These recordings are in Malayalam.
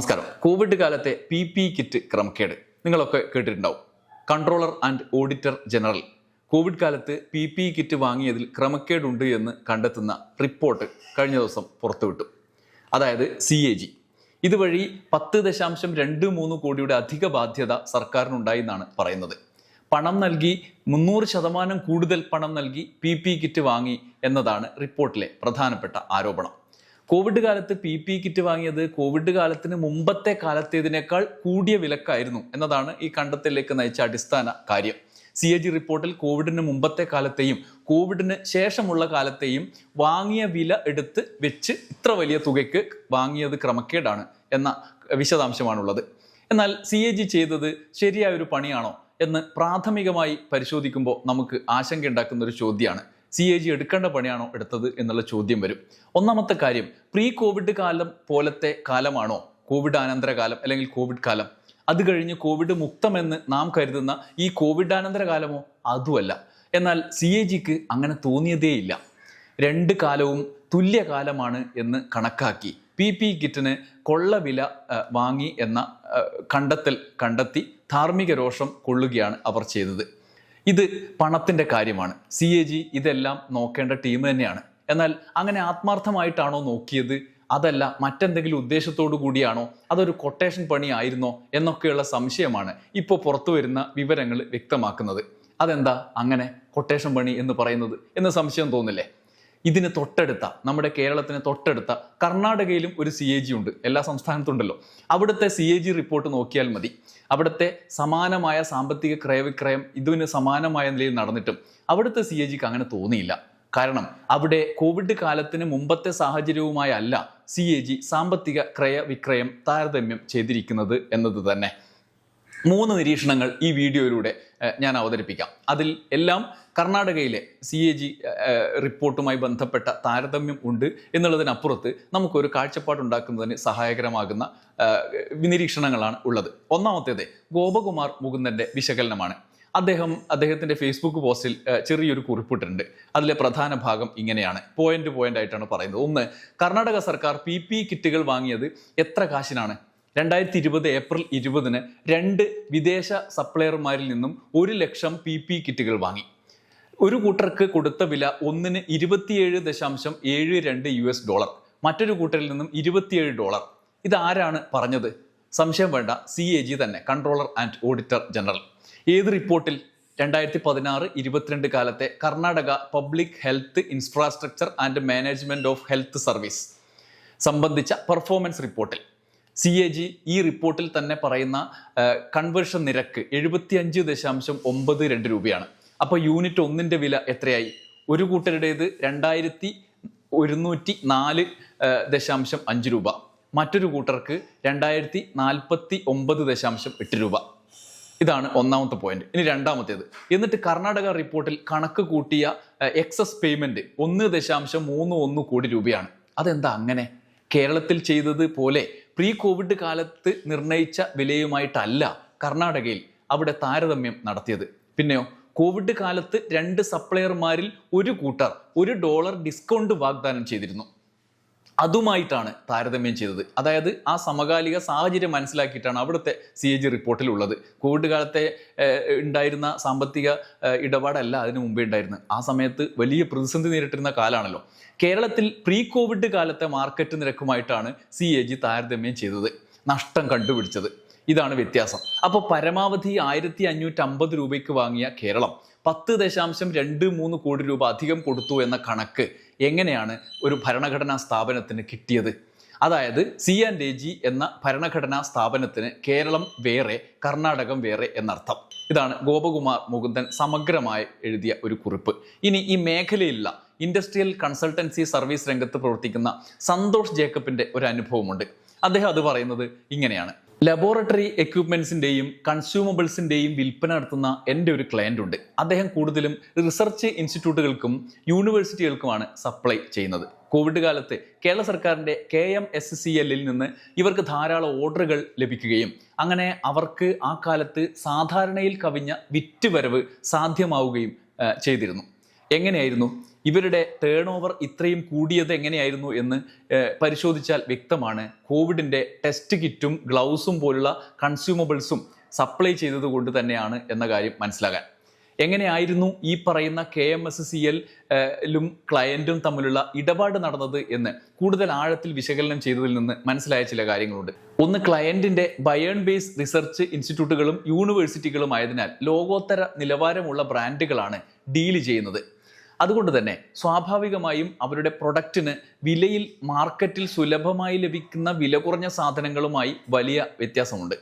നമസ്കാരം. കോവിഡ് കാലത്തെ പി പി കിറ്റ് ക്രമക്കേട് നിങ്ങളൊക്കെ കേട്ടിട്ടുണ്ടാവും. Controller and auditor general covid കാലത്ത് പി പി കിറ്റ് വാങ്ങിയതിൽ ക്രമക്കേടുണ്ട് എന്ന് കണ്ടെത്തുന്ന റിപ്പോർട്ട് കഴിഞ്ഞ ദിവസം പുറത്തുവിട്ടു. അതായത് സി എ ജി ഇതുവഴി പത്ത് ദശാംശം രണ്ട് മൂന്ന് കോടിയുടെ അധിക ബാധ്യത സർക്കാരിനുണ്ടായി എന്നാണ് പറയുന്നത്. പണം നൽകി മുന്നൂറ് ശതമാനം കൂടുതൽ പണം നൽകി പി പി കിറ്റ് വാങ്ങി എന്നതാണ് റിപ്പോർട്ടിലെ പ്രധാനപ്പെട്ട ആരോപണം. കോവിഡ് കാലത്ത് പി പി കിറ്റ് വാങ്ങിയത് കോവിഡ് കാലത്തിന് മുമ്പത്തെ കാലത്തേതിനേക്കാൾ കൂടിയ വിലക്കായിരുന്നു എന്നതാണ് ഈ കണ്ടെത്തലിലേക്ക് നയിച്ച അടിസ്ഥാന കാര്യം. സി എ ജി റിപ്പോർട്ടിൽ കോവിഡിന് മുമ്പത്തെ കാലത്തെയും കോവിഡിന് ശേഷമുള്ള കാലത്തെയും വാങ്ങിയ വില എടുത്ത് വെച്ച് ഇത്ര വലിയ തുകയ്ക്ക് വാങ്ങിയത് ക്രമക്കേടാണ് എന്ന വിശദാംശമാണുള്ളത്. എന്നാൽ സി എ ജി ചെയ്തത് ശരിയായ ഒരു പണിയാണോ എന്ന് പ്രാഥമികമായി പരിശോധിക്കുമ്പോൾ നമുക്ക് ആശങ്കയുണ്ടാക്കുന്ന ഒരു ചോദ്യമാണ്. സി എ ജി എടുക്കേണ്ട പണിയാണോ എടുത്തത് എന്നുള്ള ചോദ്യം വരും. ഒന്നാമത്തെ കാര്യം പ്രീ കോവിഡ് കാലം പോലത്തെ കാലമാണോ? കോവിഡ് അനന്തര കാലം അല്ലെങ്കിൽ കോവിഡ് കാലം? അത് കഴിഞ്ഞ് കോവിഡ് മുക്തമെന്ന് നാം കരുതുന്ന ഈ കോവിഡ് കോവിഡാനന്തര കാലമോ? അതുമല്ല. എന്നാൽ സി എ ജിക്ക് അങ്ങനെ തോന്നിയതേയില്ല രണ്ട് കാലവും തുല്യകാലമാണ് എന്ന് കണക്കാക്കി. പി പി കിറ്റിന് കൊള്ളവില വില വാങ്ങി എന്ന കണ്ടെത്തൽ കണ്ടെത്തി ധാർമ്മിക രോഷം കൊള്ളുകയാണ് അവർ ചെയ്തത്. ഇത് പണത്തിന്റെ കാര്യമാണ്. സി എ ജി ഇതെല്ലാം നോക്കേണ്ട ടീം തന്നെയാണ്. എന്നാൽ അങ്ങനെ ആത്മാർത്ഥമായിട്ടാണോ നോക്കിയത്? അതല്ല മറ്റെന്തെങ്കിലും ഉദ്ദേശത്തോടു കൂടിയാണോ? അതൊരു കൊട്ടേഷൻ പണി ആയിരുന്നോ എന്നൊക്കെയുള്ള സംശയമാണ് ഇപ്പോൾ പുറത്തു വരുന്ന വിവരങ്ങൾ വ്യക്തമാക്കുന്നത്. അതെന്താ അങ്ങനെ കൊട്ടേഷൻ പണി എന്ന് പറയുന്നത്? എന്ന് സംശയം തോന്നില്ലേ? ഇതിന് തൊട്ടടുത്ത നമ്മുടെ കേരളത്തിന് തൊട്ടടുത്ത കർണാടകയിലും ഒരു സി എ ജി ഉണ്ട്. എല്ലാ സംസ്ഥാനത്തുണ്ടല്ലോ. അവിടുത്തെ സി എ ജി റിപ്പോർട്ട് നോക്കിയാൽ മതി. അവിടുത്തെ സമാനമായ സാമ്പത്തിക ക്രയവിക്രയം ഇതിന് സമാനമായ നിലയിൽ നടന്നിട്ടും അവിടുത്തെ സി എ ജിക്ക് അങ്ങനെ തോന്നിയില്ല. കാരണം അവിടെ കോവിഡ് കാലത്തിന് മുമ്പത്തെ സാഹചര്യവുമായല്ല സി എ ജി സാമ്പത്തിക ക്രയവിക്രയം താരതമ്യം ചെയ്തിരിക്കുന്നത് എന്നത് തന്നെ. മൂന്ന് നിരീക്ഷണങ്ങൾ ഈ വീഡിയോയിലൂടെ ഞാൻ അവതരിപ്പിക്കാം. അതിൽ എല്ലാം കർണാടകയിലെ സി എ ജി റിപ്പോർട്ടുമായി ബന്ധപ്പെട്ട താരതമ്യം ഉണ്ട് എന്നുള്ളതിനപ്പുറത്ത് നമുക്കൊരു കാഴ്ചപ്പാടുണ്ടാക്കുന്നതിന് സഹായകരമാകുന്ന നിരീക്ഷണങ്ങളാണ് ഉള്ളത്. ഒന്നാമത്തേത് ഗോപകുമാർ മുകുന്ദന്റെ വിശകലനമാണ്. അദ്ദേഹം അദ്ദേഹത്തിന്റെ ഫേസ്ബുക്ക് പോസ്റ്റിൽ ചെറിയൊരു കുറിപ്പിട്ടുണ്ട് അതിലെ പ്രധാന ഭാഗം ഇങ്ങനെയാണ്. പോയിന്റ് പോയിന്റ് ആയിട്ടാണ് പറയുന്നത്. ഒന്ന് കർണാടക സർക്കാർ പി പി കിറ്റുകൾ വാങ്ങിയത് എത്ര കാശിനാണ്? രണ്ടായിരത്തി ഇരുപത് ഏപ്രിൽ ഇരുപതിന് രണ്ട് വിദേശ സപ്ലയർമാരിൽ നിന്നും ഒരു ലക്ഷം പി പി കിറ്റുകൾ വാങ്ങി. ഒരു കൂട്ടർക്ക് കൊടുത്ത വില ഒന്നിന് ഇരുപത്തിയേഴ് ദശാംശം ഏഴ് രണ്ട് യു എസ് ഡോളർ. മറ്റൊരു കൂട്ടരിൽ നിന്നും ഇരുപത്തിയേഴ് ഡോളർ. ഇതാരാണ് പറഞ്ഞത്? സംശയം വേണ്ട. സി എ ജി തന്നെ കൺട്രോളർ ആൻഡ് ഓഡിറ്റർ ജനറൽ. ഏത് റിപ്പോർട്ടിൽ? രണ്ടായിരത്തി പതിനാറ് ഇരുപത്തിരണ്ട് കാലത്തെ Karnataka public health infrastructure and management of health service. സംബന്ധിച്ച പെർഫോമൻസ് റിപ്പോർട്ടിൽ. സി എ ജി ഈ റിപ്പോർട്ടിൽ തന്നെ പറയുന്ന കൺവേർഷൻ നിരക്ക് എഴുപത്തിയഞ്ച് ദശാംശം ഒമ്പത് രണ്ട് രൂപയാണ്. അപ്പോൾ യൂണിറ്റ് ഒന്നിന്റെ വില എത്രയായി? ഒരു കൂട്ടരുടേത് രണ്ടായിരത്തി ഒരുന്നൂറ്റി നാല് ദശാംശം അഞ്ച് രൂപ. മറ്റൊരു കൂട്ടർക്ക് രണ്ടായിരത്തി നാൽപ്പത്തി ഒമ്പത് ദശാംശം എട്ട് രൂപ. ഇതാണ് ഒന്നാമത്തെ പോയിന്റ് ഇനി രണ്ടാമത്തേത്. എന്നിട്ട് കർണാടക റിപ്പോർട്ടിൽ കണക്ക് കൂട്ടിയ എക്സസ് പേയ്മെന്റ് ഒന്ന് ദശാംശം മൂന്ന് ഒന്ന് കോടി രൂപയാണ്. അതെന്താ അങ്ങനെ? കേരളത്തിൽ ചെയ്തത് പോലെ പ്രീ കോവിഡ് കാലത്ത് നിർണയിച്ച വിലയുമായിട്ടല്ല കർണാടകയിൽ അവിടെ താരതമ്യം നടത്തിയത്. പിന്നെയോ കോവിഡ് കാലത്ത് രണ്ട് സപ്ലയർമാരിൽ ഒരു കൂട്ടർ ഒരു ഡോളർ ഡിസ്കൗണ്ട് വാഗ്ദാനം ചെയ്തിരുന്നു. അതുമായിട്ടാണ് താരതമ്യം ചെയ്തത്. അതായത് ആ സമകാലിക സാഹചര്യം മനസ്സിലാക്കിയിട്ടാണ് അവിടുത്തെ സി എ ജി റിപ്പോർട്ടിലുള്ളത്. കോവിഡ് കാലത്തെ ഉണ്ടായിരുന്ന സാമ്പത്തിക ഇടപാടല്ല അതിനു മുമ്പേ ഉണ്ടായിരുന്നത്. ആ സമയത്ത് വലിയ പ്രതിസന്ധി നേരിട്ടിരുന്ന കാലാണല്ലോ. കേരളത്തിൽ പ്രീ കോവിഡ് കാലത്തെ മാർക്കറ്റ് നിരക്കുമായിട്ടാണ് സി എ ജി താരതമ്യം ചെയ്തത്. നഷ്ടം കണ്ടുപിടിച്ചത്. ഇതാണ് വ്യത്യാസം. അപ്പോൾ പരമാവധി ആയിരത്തി അഞ്ഞൂറ്റി അമ്പത് രൂപയ്ക്ക് വാങ്ങിയ കേരളം പത്ത് ദശാംശം രണ്ട് മൂന്ന് കോടി രൂപ അധികം കൊടുത്തു എന്ന കണക്ക് എങ്ങനെയാണ് ഒരു ഭരണഘടനാ സ്ഥാപനത്തിന് കിട്ടിയത്? അതായത് സി ആൻഡ് എ ജി എന്ന ഭരണഘടനാ സ്ഥാപനത്തിന് കേരളം വേറെ കർണാടകം വേറെ എന്നർത്ഥം. ഇതാണ് ഗോപകുമാർ മുകുന്ദൻ സമഗ്രമായി എഴുതിയ ഒരു കുറിപ്പ്. ഇനി ഈ മേഖലയിലുള്ള ഇൻഡസ്ട്രിയൽ കൺസൾട്ടൻസി സർവീസ് രംഗത്ത് പ്രവർത്തിക്കുന്ന സന്തോഷ് ജേക്കബിന്റെ ഒരു അനുഭവമുണ്ട്. അദ്ദേഹം അത് പറയുന്നത് ഇങ്ങനെയാണ്. ലബോറട്ടറി എക്യുപ്മെൻസിന്റെയും കൺസ്യൂമബിൾസിന്റെയും വിൽപ്പന നടത്തുന്ന എന്റെ ഒരു ക്ലയന്റ് ഉണ്ട്. അദ്ദേഹം കൂടുതലും റിസർച്ച് ഇൻസ്റ്റിറ്റ്യൂട്ടുകൾക്കും യൂണിവേഴ്സിറ്റികൾക്കുമാണ് സപ്ലൈ ചെയ്യുന്നത്. കോവിഡ് കാലത്ത് കേരള സർക്കാരിന്റെ കെ എം എസ് സി എല്ലിൽ നിന്ന് ഇവർക്ക് ധാരാളം ഓർഡറുകൾ ലഭിക്കുകയും അങ്ങനെ അവർക്ക് ആ കാലത്ത് സാധാരണയിൽ കവിഞ്ഞ വിറ്റ് വരവ് സാധ്യമാവുകയും ചെയ്തിരുന്നു. എങ്ങനെയായിരുന്നു? ഇവരുടെ ടേൺ ഓവർ ഇത്രയും കൂടിയത് എങ്ങനെയായിരുന്നു എന്ന് പരിശോധിച്ചാൽ വ്യക്തമാണ്. കോവിഡിന്റെ ടെസ്റ്റ് കിറ്റും ഗ്ലൗസും പോലുള്ള കൺസ്യൂമബിൾസും സപ്ലൈ ചെയ്തത് കൊണ്ട് തന്നെയാണ് എന്ന കാര്യം മനസ്സിലാകാൻ എങ്ങനെയായിരുന്നു ഈ പറയുന്ന കെ എം എസ് സി എല്ലും ക്ലയന്റും തമ്മിലുള്ള ഇടപാട് നടന്നത് എന്ന് കൂടുതൽ ആഴത്തിൽ വിശകലനം ചെയ്തതിൽ നിന്ന് മനസ്സിലായ ചില കാര്യങ്ങളുണ്ട്. ഒന്ന് ക്ലയന്റിന്റെ ബയേൺ ബേസ് റിസർച്ച് ഇൻസ്റ്റിറ്റ്യൂട്ടുകളും യൂണിവേഴ്സിറ്റികളും ആയതിനാൽ ലോകോത്തര നിലവാരമുള്ള ബ്രാൻഡുകളാണ് ഡീൽ ചെയ്യുന്നത്. അതുകൊണ്ട് തന്നെ സ്വാഭാവികമായും അവരുടെ പ്രൊഡക്റ്റിന് വിലയിൽ മാർക്കറ്റിൽ സുലഭമായി ലഭിക്കുന്ന വില കുറഞ്ഞ സാധനങ്ങളുമായി വലിയ വ്യത്യാസമുണ്ട്.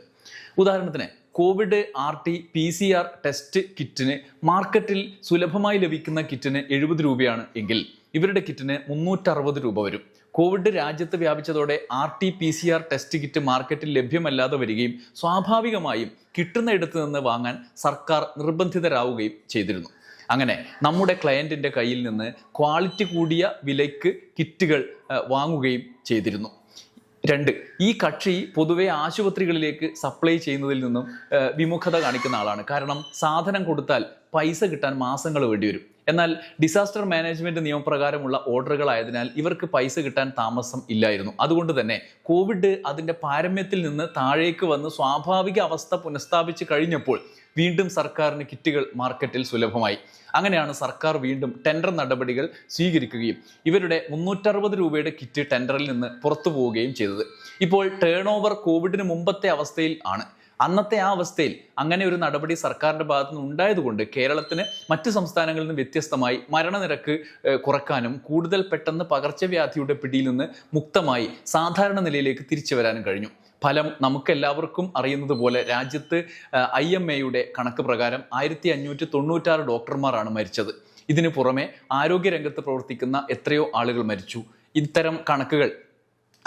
ഉദാഹരണത്തിന് covid R T P C R test കിറ്റിന് മാർക്കറ്റിൽ സുലഭമായി ലഭിക്കുന്ന കിറ്റിന് എഴുപത് രൂപയാണ് എങ്കിൽ ഇവരുടെ കിറ്റിന് മുന്നൂറ്ററുപത് രൂപ വരും. കോവിഡ് രാജ്യത്ത് വ്യാപിച്ചതോടെ R T P C R test kit മാർക്കറ്റിൽ ലഭ്യമല്ലാതെ വരികയും സ്വാഭാവികമായും കിട്ടുന്ന ഇടത്ത് നിന്ന് വാങ്ങാൻ സർക്കാർ നിർബന്ധിതരാവുകയും ചെയ്തിരുന്നു. അങ്ങനെ നമ്മുടെ ക്ലയന്റിന്റെ കയ്യിൽ നിന്ന് ക്വാളിറ്റി കൂടിയ വിലയ്ക്ക് കിറ്റുകൾ വാങ്ങുകയും ചെയ്തിരുന്നു. രണ്ട് ഈ കക്ഷി പൊതുവെ ആശുപത്രികളിലേക്ക് സപ്ലൈ ചെയ്യുന്നതിൽ നിന്നും വിമുഖത കാണിക്കുന്ന ആളാണ്. കാരണം സാധനം കൊടുത്താൽ പൈസ കിട്ടാൻ മാസങ്ങൾ വേണ്ടിവരും. എന്നാൽ ഡിസാസ്റ്റർ മാനേജ്മെന്റ് നിയമപ്രകാരമുള്ള ഓർഡറുകളായതിനാൽ ഇവർക്ക് പൈസ കിട്ടാൻ താമസം ഇല്ലായിരുന്നു. അതുകൊണ്ട് തന്നെ കോവിഡ് അതിന്റെ പാരമ്യത്തിൽ നിന്ന് താഴേക്ക് വന്ന് സ്വാഭാവിക അവസ്ഥ പുനഃസ്ഥാപിച്ച് കഴിഞ്ഞപ്പോൾ വീണ്ടും സർക്കാരിന് കിറ്റുകൾ മാർക്കറ്റിൽ സുലഭമായി. അങ്ങനെയാണ് സർക്കാർ വീണ്ടും ടെൻഡർ നടപടികൾ സ്വീകരിക്കുകയും ഇവരുടെ മുന്നൂറ്ററുപത് രൂപയുടെ കിറ്റ് ടെൻഡറിൽ നിന്ന് പുറത്തു പോവുകയും ചെയ്തത്. ഇപ്പോൾ ടേൺ ഓവർ കോവിഡിന് മുമ്പത്തെ അവസ്ഥയിൽ ആണ്. അന്നത്തെ ആ അവസ്ഥയിൽ അങ്ങനെ ഒരു നടപടി സർക്കാരിന്റെ ഭാഗത്തു നിന്ന് ഉണ്ടായതുകൊണ്ട് കേരളത്തിന് മറ്റ് സംസ്ഥാനങ്ങളിൽ നിന്ന് വ്യത്യസ്തമായി മരണനിരക്ക് കുറക്കാനും കൂടുതൽ പെട്ടെന്ന് പകർച്ചവ്യാധിയുടെ പിടിയിൽ നിന്ന് മുക്തമായി സാധാരണ നിലയിലേക്ക് തിരിച്ചു വരാനും കഴിഞ്ഞു. ഫലം നമുക്കെല്ലാവർക്കും അറിയുന്നത് പോലെ രാജ്യത്ത് ഐ എം എയുടെ കണക്ക് പ്രകാരം ആയിരത്തി അഞ്ഞൂറ്റി തൊണ്ണൂറ്റാറ് ഡോക്ടർമാരാണ് മരിച്ചത്. ഇതിനു പുറമെ ആരോഗ്യരംഗത്ത് പ്രവർത്തിക്കുന്ന എത്രയോ ആളുകൾ മരിച്ചു. ഇത്തരം കണക്കുകൾ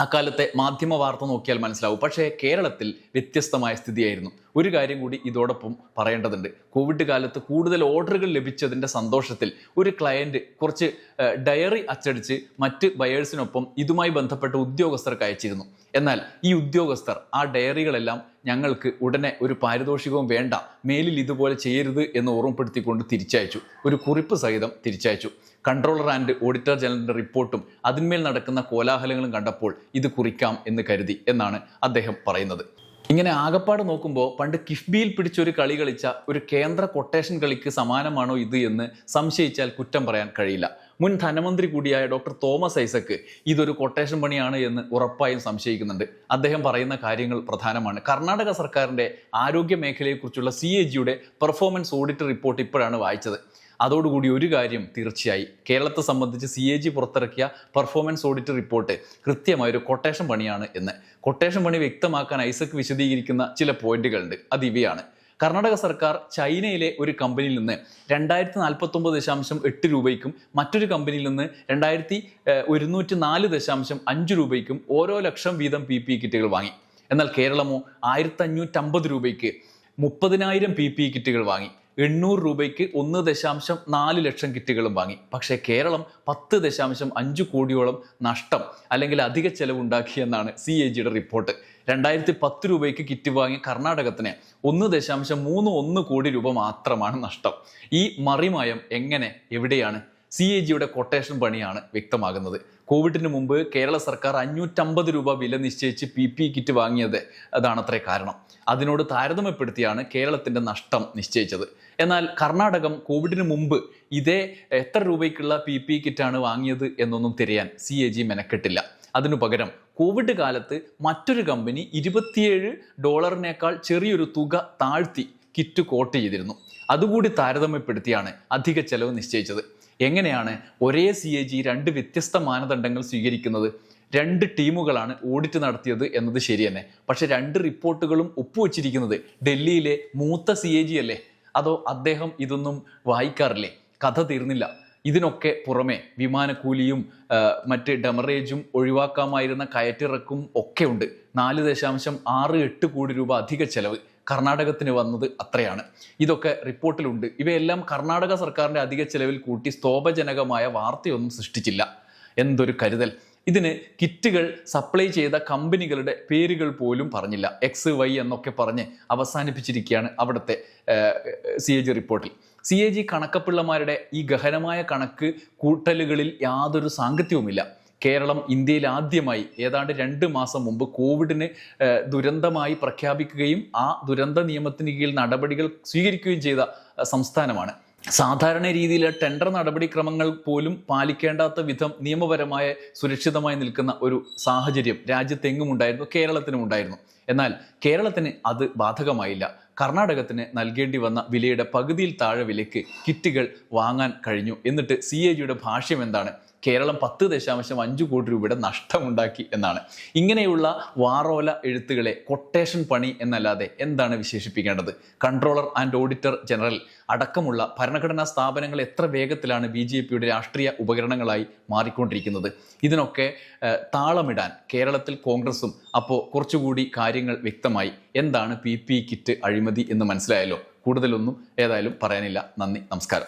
അക്കാലത്തെ മാധ്യമ വാർത്ത നോക്കിയാൽ മനസ്സിലാവും. പക്ഷേ കേരളത്തിൽ വ്യത്യസ്തമായ സ്ഥിതിയായിരുന്നു. ഒരു കാര്യം കൂടി ഇതോടൊപ്പം പറയേണ്ടതുണ്ട്. കോവിഡ് കാലത്ത് കൂടുതൽ ഓർഡറുകൾ ലഭിച്ചതിന്റെ സന്തോഷത്തിൽ ഒരു ക്ലയന്റ് കുറച്ച് ഡയറി അച്ചടിച്ച് മറ്റ് ബയേഴ്സിനൊപ്പം ഇതുമായി ബന്ധപ്പെട്ട ഉദ്യോഗസ്ഥർക്ക് അയച്ചിരുന്നു. എന്നാൽ ഈ ഉദ്യോഗസ്ഥർ ആ ഡയറികളെല്ലാം ഞങ്ങൾക്ക് ഉടനെ ഒരു പാരിതോഷികവും വേണ്ട മേലിൽ ഇതുപോലെ ചെയ്യരുത് എന്ന് ഓർമ്മപ്പെടുത്തിക്കൊണ്ട് തിരിച്ചയച്ചു. ഒരു കുറിപ്പ് സഹിതം തിരിച്ചയച്ചു. കൺട്രോളർ ആൻഡ് ഓഡിറ്റർ ജനറലിന്റെ റിപ്പോർട്ടും അതിന്മേൽ നടക്കുന്ന കോലാഹലങ്ങളും കണ്ടപ്പോൾ ഇത് കുറിക്കാം എന്ന് കരുതി എന്നാണ് അദ്ദേഹം പറയുന്നത്. ഇങ്ങനെ ആകപ്പാട് നോക്കുമ്പോൾ പണ്ട് കിഫ്ബിയിൽ പിടിച്ചൊരു കളി കളിച്ച ഒരു കേന്ദ്ര കൊട്ടേഷൻ കളിക്ക് സമാനമാണോ ഇത് എന്ന് സംശയിച്ചാൽ കുറ്റം പറയാൻ കഴിയില്ല. മുൻ ധനമന്ത്രി കൂടിയായ ഡോക്ടർ തോമസ് ഐസക്ക് ഇതൊരു കൊട്ടേഷൻ പണിയാണ് എന്ന് ഉറപ്പായും സംശയിക്കുന്നുണ്ട്. അദ്ദേഹം പറയുന്ന കാര്യങ്ങൾ പ്രധാനമാണ്. കർണാടക സർക്കാരിന്റെ ആരോഗ്യ മേഖലയെക്കുറിച്ചുള്ള സി എ ജിയുടെ പെർഫോമൻസ് ഓഡിറ്റ് റിപ്പോർട്ട് ഇപ്പോഴാണ് വായിച്ചത്. അതോടുകൂടി ഒരു കാര്യം തീർച്ചയായി. കേരളത്തെ സംബന്ധിച്ച് സി എ ജി പുറത്തിറക്കിയ പെർഫോമൻസ് ഓഡിറ്റ് റിപ്പോർട്ട് കൃത്യമായ ഒരു കൊട്ടേഷൻ പണിയാണ് എന്ന്. കൊട്ടേഷൻ പണി വ്യക്തമാക്കാൻ ഐസക് വിശദീകരിക്കുന്ന ചില പോയിന്റുകളുണ്ട്. അത് ഇവയാണ്. കർണാടക സർക്കാർ ചൈനയിലെ ഒരു കമ്പനിയിൽ നിന്ന് രണ്ടായിരത്തി നാൽപ്പത്തി ഒമ്പത് ദശാംശം എട്ട് രൂപയ്ക്കും മറ്റൊരു കമ്പനിയിൽ നിന്ന് രണ്ടായിരത്തി ഒരുന്നൂറ്റി നാല് ദശാംശം അഞ്ച് രൂപയ്ക്കും ഓരോ ലക്ഷം വീതം പി പി കിറ്റുകൾ വാങ്ങി. എന്നാൽ കേരളമോ ആയിരത്തി അഞ്ഞൂറ്റമ്പത് രൂപയ്ക്ക് മുപ്പതിനായിരം പി പി കിറ്റുകൾ വാങ്ങി. എണ്ണൂറ് രൂപയ്ക്ക് ഒന്ന് ദശാംശം നാല് ലക്ഷം കിറ്റുകളും വാങ്ങി. പക്ഷേ കേരളം പത്ത് ദശാംശം അഞ്ച് കോടിയോളം നഷ്ടം അല്ലെങ്കിൽ അധിക ചെലവുണ്ടാക്കിയെന്നാണ് സി എ ജിയുടെ റിപ്പോർട്ട് രണ്ടായിരത്തി പത്ത് രൂപയ്ക്ക് കിറ്റ് വാങ്ങിയ കർണാടകത്തിന് ഒന്ന് ദശാംശം മൂന്ന് ഒന്ന് കോടി രൂപ മാത്രമാണ് നഷ്ടം. ഈ മറിമായം എങ്ങനെ എവിടെയാണ്? സി എ ജിയുടെ കൊട്ടേഷൻ പണിയാണ് വ്യക്തമാകുന്നത്. കോവിഡിന് മുമ്പ് കേരള സർക്കാർ അഞ്ഞൂറ്റമ്പത് രൂപ വില നിശ്ചയിച്ച് പി പി കിറ്റ് വാങ്ങിയത് അതാണത്രേ കാരണം. അതിനോട് താരതമ്യപ്പെടുത്തിയാണ് കേരളത്തിന്റെ നഷ്ടം നിശ്ചയിച്ചത്. എന്നാൽ കർണാടകം കോവിഡിന് മുമ്പ് ഇതേ എത്ര രൂപയ്ക്കുള്ള പി പി കിറ്റാണ് വാങ്ങിയത് എന്നൊന്നും തിരയാൻ സി എ ജി മെനക്കെട്ടില്ല. അതിനു പകരം കോവിഡ് കാലത്ത് മറ്റൊരു കമ്പനി ഇരുപത്തിയേഴ് ഡോളറിനേക്കാൾ ചെറിയൊരു തുക താഴ്ത്തി കിറ്റ് കോട്ട് ചെയ്തിരുന്നു. അതുകൂടി താരതമ്യപ്പെടുത്തിയാണ് അധിക ചെലവ് നിശ്ചയിച്ചത്. എങ്ങനെയാണ് ഒരേ സി എ ജി രണ്ട് വ്യത്യസ്ത മാനദണ്ഡങ്ങൾ സ്വീകരിക്കുന്നത്? രണ്ട് ടീമുകളാണ് ഓഡിറ്റ് നടത്തിയത് എന്നത് ശരി തന്നെ. പക്ഷെ രണ്ട് റിപ്പോർട്ടുകളും ഒപ്പുവെച്ചിരിക്കുന്നത് ഡൽഹിയിലെ മൂത്ത സി എ ജി അല്ലേ? അതോ അദ്ദേഹം ഇതൊന്നും വായിക്കാറില്ലേ? കഥ തീർന്നില്ല. ഇതിനൊക്കെ പുറമെ വിമാനക്കൂലിയും മറ്റ് ഡമറേജും ഒഴിവാക്കാമായിരുന്ന കയറ്റിറക്കും ഒക്കെ ഉണ്ട്. നാല് ദശാംശം ആറ് എട്ട് കോടി രൂപ അധിക ചെലവ്. കർണാടകത്തിന് വന്നത് അത്രയാണ്. ഇതൊക്കെ റിപ്പോർട്ടിലുണ്ട്. ഇവയെല്ലാം കർണാടക സർക്കാരിന്റെ അധിക ചെലവിൽ കൂട്ടി സ്തോഭജനകമായ വാർത്തയൊന്നും സൃഷ്ടിച്ചില്ല. എന്തൊരു കരുതൽ. ഇതിന് കിറ്റുകൾ സപ്ലൈ ചെയ്ത കമ്പനികളുടെ പേരുകൾ പോലും പറഞ്ഞില്ല. എക്സ് വൈ എന്നൊക്കെ പറഞ്ഞ് അവസാനിപ്പിച്ചിരിക്കുകയാണ് അവിടുത്തെ സി എ ജി റിപ്പോർട്ടിൽ. സി എ ജി കണക്കപ്പിള്ളമാരുടെ ഈ ഗഹനമായ കണക്ക് കൂട്ടലുകളിൽ യാതൊരു സാങ്കത്യവുമില്ല. കേരളം ഇന്ത്യയിൽ ആദ്യമായി ഏതാണ്ട് രണ്ട് മാസം മുമ്പ് കോവിഡിന് ദുരന്തമായി പ്രഖ്യാപിക്കുകയും ആ ദുരന്ത നിയമത്തിന് കീഴിൽ നടപടികൾ സ്വീകരിക്കുകയും ചെയ്ത സംസ്ഥാനമാണ്. സാധാരണ രീതിയിലെ ടെൻഡർ നടപടിക്രമങ്ങൾ പോലും പാലിക്കേണ്ടാത്ത വിധം നിയമപരമായ സുരക്ഷിതമായി നിൽക്കുന്ന ഒരു സാഹചര്യം രാജ്യത്തെങ്ങും ഉണ്ടായിരുന്നു കേരളത്തിനും ഉണ്ടായിരുന്നു. എന്നാൽ കേരളത്തിന് അത് ബാധകമായില്ല. കർണാടകത്തിന് നൽകേണ്ടി വന്ന വിലയുടെ പകുതിയിൽ താഴെ വിലയ്ക്ക് കിറ്റുകൾ വാങ്ങാൻ കഴിഞ്ഞു. എന്നിട്ട് സി എ ജിയുടെ ഭാഷ്യം എന്താണ്? കേരളം പത്ത് ദശാംശം അഞ്ച് കോടി രൂപയുടെ നഷ്ടമുണ്ടാക്കി എന്നാണ്. ഇങ്ങനെയുള്ള വാറോല എഴുത്തുകളെ കൊട്ടേഷൻ പണി എന്നല്ലാതെ എന്താണ് വിശേഷിപ്പിക്കേണ്ടത്? കൺട്രോളർ ആൻഡ് ഓഡിറ്റർ ജനറൽ അടക്കമുള്ള ഭരണഘടനാ സ്ഥാപനങ്ങൾ എത്ര വേഗത്തിലാണ് ബി ജെ പിയുടെ രാഷ്ട്രീയ ഉപകരണങ്ങളായി മാറിക്കൊണ്ടിരിക്കുന്നത്? ഇതിനൊക്കെ താളമിടാൻ കേരളത്തിൽ കോൺഗ്രസും അപ്പോൾ കുറച്ചുകൂടി കാര്യങ്ങൾ വ്യക്തമായി. എന്താണ് പി കിറ്റ് അഴിമതി എന്ന് മനസ്സിലായല്ലോ? കൂടുതലൊന്നും ഏതായാലും പറയാനില്ല. നന്ദി നമസ്കാരം.